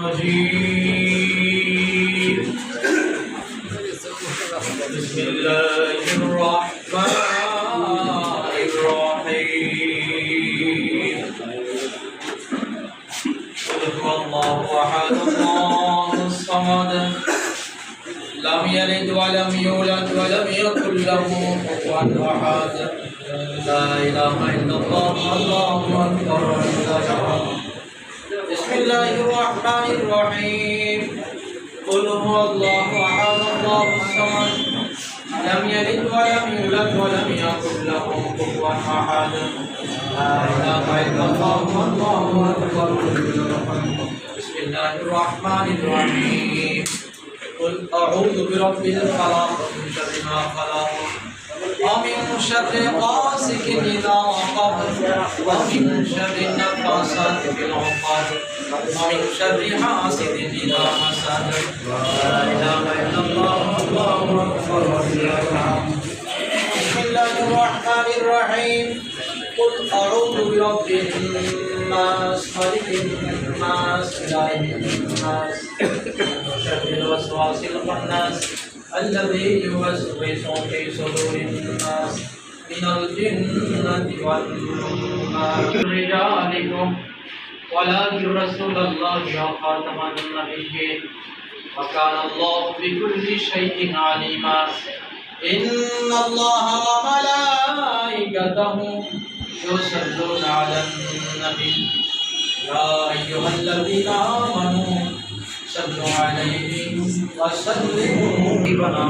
بسم الله الرحمن الرحيم. قل الله احد الله الصمد لم يلد ولم يولد ولم يكن له كفوا احد لا اله الا الله الله اكبر بسم الله الرحمن الرحيم قل هو الله أحد الله الصمد. لم يلد ولم يولد ولم يكن له كفوا أحد. لا إله إلا الله الله أكبر. بسم الله الرحمن الرحيم قل أعوذ برب الفلق من شر ما خلق. ومن شر غاسق إذا وقب ومن شر النفاثات في العقد ومن شر حاسد إذا حسد. لا إله إلا الله الله أكبر بسم الله الرحمن الرحيم. قل أعوذ برب الناس ملك الناس إله الناس من شر الوسواس الخناس. الذي يوسوس في صدور الناس من الجنة والناس رجالكم ولكن رسول الله يا خاتم النبيين وكان الله بكل شيء عليما إن الله وملائكته يصلون على النبي يا أيها الذين آمنوا صلوا عليه وسلموا. بنا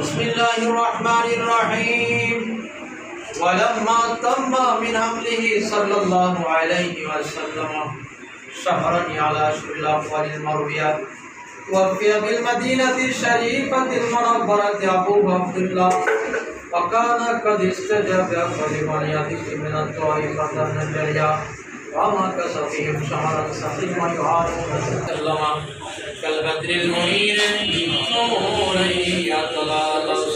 بسم الله الرحمن الرحيم. ولما تم من حمله صلى الله عليه وسلم شهرا على شر الأفوال المروية وفي بالمدينة الشريفة المنورة أبو عبد الله وكان قد استجاب لمنياته من الطائفة النجية وما كسفهم شهرا سقيما يعارضون سلم كالبدر المنير نورا يتلاطم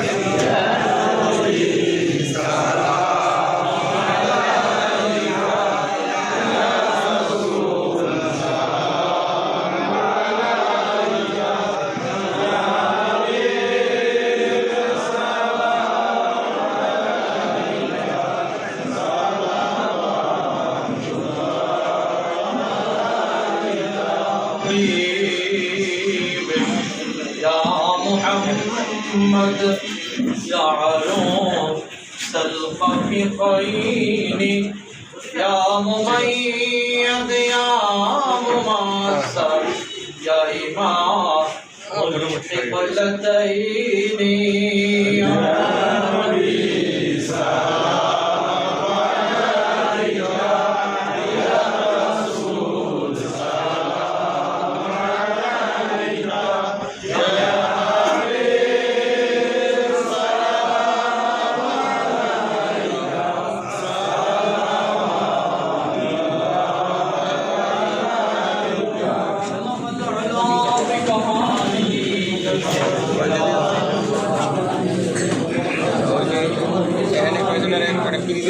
Yeah. المنفقين يا مميز يا مماثر يا إمام ملحق اللتين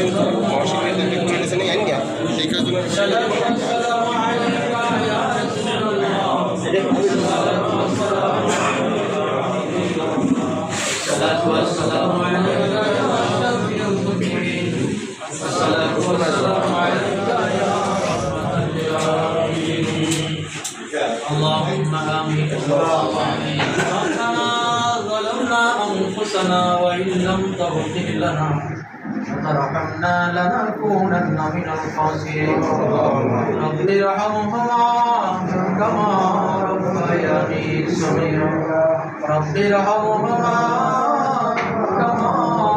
ماشي جدا لكل سنه ينجح شكرا لكم اللهم آمين. ربنا ظلمنا أنفسنا وإن لم تغفر لنا. ارحمنا لنكونن من الخاسرين. رب ارحمهما كما ربياني صغيرا. رب ارحمهما كما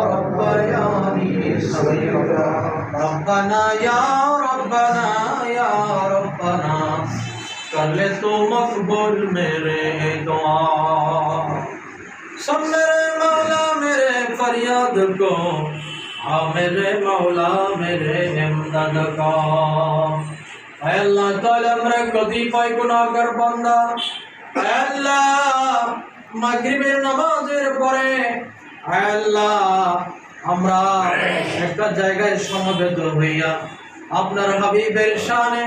ربياني صغيرا. ربنا يا ربنا يا ربنا، کر لے تو مقبول میرے دعا۔ سب میرے مولا، میرے فریاد کو आ मेरे मौला मेरे इमदाद का ऐ अल्लाह ताला मेरे কতিপয় গুনাহগার বান্দা ऐ আল্লাহ মাগরিবের নামাজের পরে ऐ আল্লাহ আমরা একটা জায়গায় সমবেত হইয়া আপনার হাবিবের শানে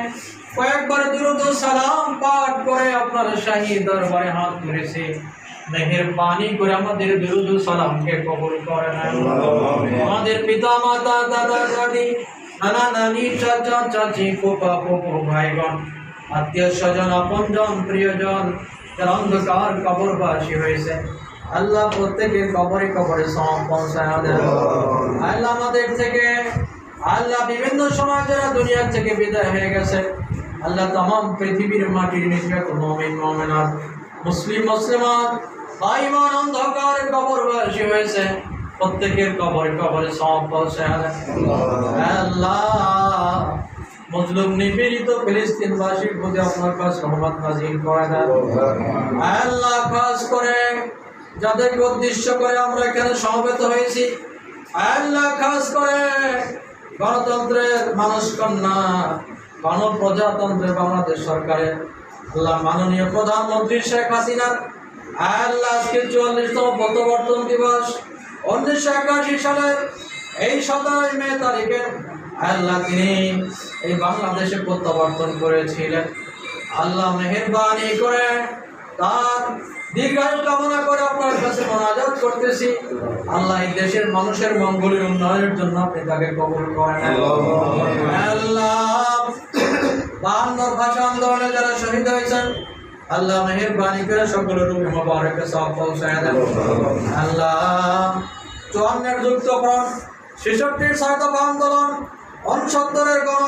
কয়েকবার দুরুদ ও সালাম পাঠ করে আপনার শাহী দরবারে হাত তুলেছে মেহেরবানি করে আমাদের দুরুদ ও সালামকে কবুল করেন আমাদের পিতা মাতা দাদা, দাদি, নানা, নানি, চাচা, চাচি ফুপা ফুপু ভাইগণ, আত্মীয় স্বজন, আপনজন, প্রিয়জন অন্ধকার কবরবাসী হয়েছে। আল্লাহ প্রত্যেকের কবরে কবরে আল্লাহ আমাদের থেকে, আল্লাহ বিভিন্ন সময় যারা দুনিয়া থেকে বিদায় হয়ে গেছে, আল্লাহ তাম পৃথিবীর মাটির নিকট মমিন, মমিনাত। মুসলিম, মুসলিমাত ভাইমান অন্ধকার কবরবাসী হয়েছে। প্রত্যেকের কবরে কবরে আল্লাহ। মজলুম নিপীড়িত ফিলিস্তিনবাসীর প্রতি আপনার কাছে রহমত নাজিল করে দেন। আল্লাহ খাস করে, যাদেরকে উদ্দেশ্য করে আমরা এখানে সমবেত হয়েছি। আল্লাহ খাস করে, গণতন্ত্রের মানুষ কন্যা, গণপ্রজাতন্ত্রের বাংলাদেশ সরকারের আল্লাহ মাননীয় প্রধানমন্ত্রী শেখ হাসিনা আল্লাহ আজকে চুয়াল্লিশতম প্রত্যাবর্তন দিবস উনিশশো একাশি সালের এই সতেরোই মে তারিখে আল্লাহ তিনি এই বাংলাদেশে প্রত্যাবর্তন করেছিলেন। আল্লাহ মেহেরবানি করে তার দীর্ঘায়ু কামনা করে আপনার কাছে মোনাজাত করতেছি। আল্লাহ এই দেশের মানুষের মঙ্গলের উন্নয়নের জন্য আপনি তাকে কবুল করেন। আল্লাহ বাহান্ন ভাষা আন্দোলনে যারা শহীদ হয়েছেন, আল্লাহ মেহেরবানি করে সকলের রূপে মোবারকে সব পৌঁছায় দেন। আল্লাহ চুয়ান্নের যুক্তকরণ ছেষট্টির সায়দা আন্দোলন অনসত্তরের গণ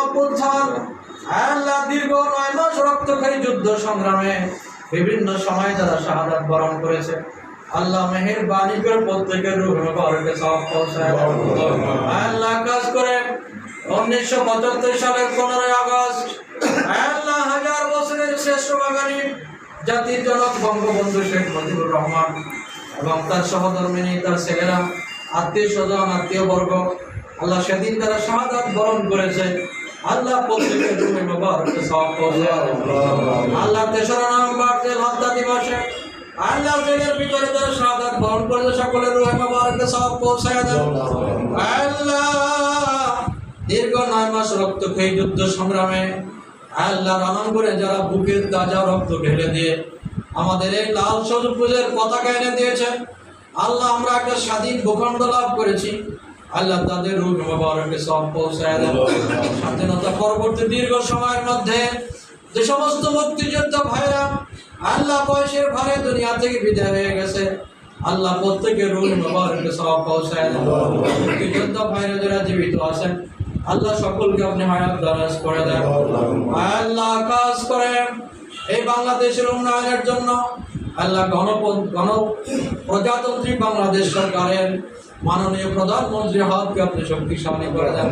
আল্লাহ দীর্ঘ নয় মাস রক্তক্ষয়ী যুদ্ধ সংগ্রামে বিভিন্ন সময় যারা শাহাদাত বরণ করেছে। আল্লাহ মেহেরবানি করে প্রত্যেকের রূপ মুবারকে সব পৌঁছায় আল্লাহ কাজ করে উনিশশো পঁচাত্তর সালের পনেরোই আগস্ট হাজার বছরের শ্রেষ্ঠ বাঙালি, জাতির জনক বঙ্গবন্ধু শেখ মুজিবুর রহমান এবং তার সহধর্মিনী, তার ছেলেরা, আত্মীয় স্বজন আত্মীয় বর্গ আল্লাহ সেদিন তারা বরণ করেছে। আল্লাহ সব আল্লাহ তেসরা নভেম্বর জেল হত্যা দিবসে আল্লাহ জেলের ভিতরে তারা শাহাদাত বরণ করেছে, সকলের মুবারকে সব পৌঁছায় আল্লাহ দীর্ঘ নয় মাস রক্তক্ষয়ী যুদ্ধ সংগ্রামে আল্লাহ রানন করে যারা বুকের তাজা রক্ত ঢেলে দিয়ে আমাদের এই লাল সবুজের পতাকা এনে দিয়েছে আল্লাহ আমরা একটা স্বাধীন ভূখণ্ড লাভ করেছি। আল্লাহ তাদের রূপ মোবারকে সব পৌঁছায় দেন। স্বাধীনতা পরবর্তী দীর্ঘ সময়ের মধ্যে যে সমস্ত মুক্তিযোদ্ধা ভাইরা আল্লাহ বয়সের ভারে দুনিয়া থেকে বিদায় হয়ে গেছে, আল্লাহ প্রত্যেকের রূপ মোবারকে সব পৌঁছায় দেন। মুক্তিযোদ্ধা ভাইরা যারা জীবিত আছেন আল্লাহ সকলকে আপনি হায়াত দারাজ করে দেন। আল্লাহ কাজ করেন এই বাংলাদেশের উন্নয়নের জন্য। আল্লাহ গণ গণ প্রজাতন্ত্রী বাংলাদেশ সরকারের মাননীয় প্রধানমন্ত্রী হাতকে আপনি শক্তিশালী করে দেন।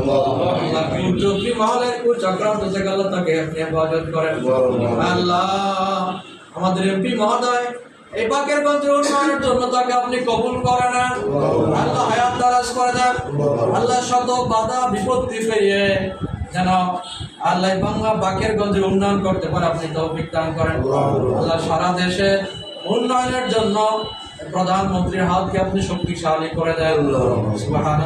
কুচক্রী মহলের কুচক্রান্ত থেকে আল্লাহ তাকে আপনি হেফাজত করেন। আল্লাহ আমাদের এমপি মহোদয়, এই বাকেরগঞ্জের উন্নয়নের জন্য তাকে আপনি কবুল করে আল্লাহ শত বাধা, বিপত্তি পেরিয়ে যেন আল্লাহ বাংলা বাকেরগঞ্জের উন্নয়ন করতে পারে। আপনি তৌফিক দান করেন। আল্লাহ সারা দেশে উন্নয়নের জন্য প্রধানমন্ত্রীর হাতকে আপনি শক্তিশালী করে দেন। সুবহান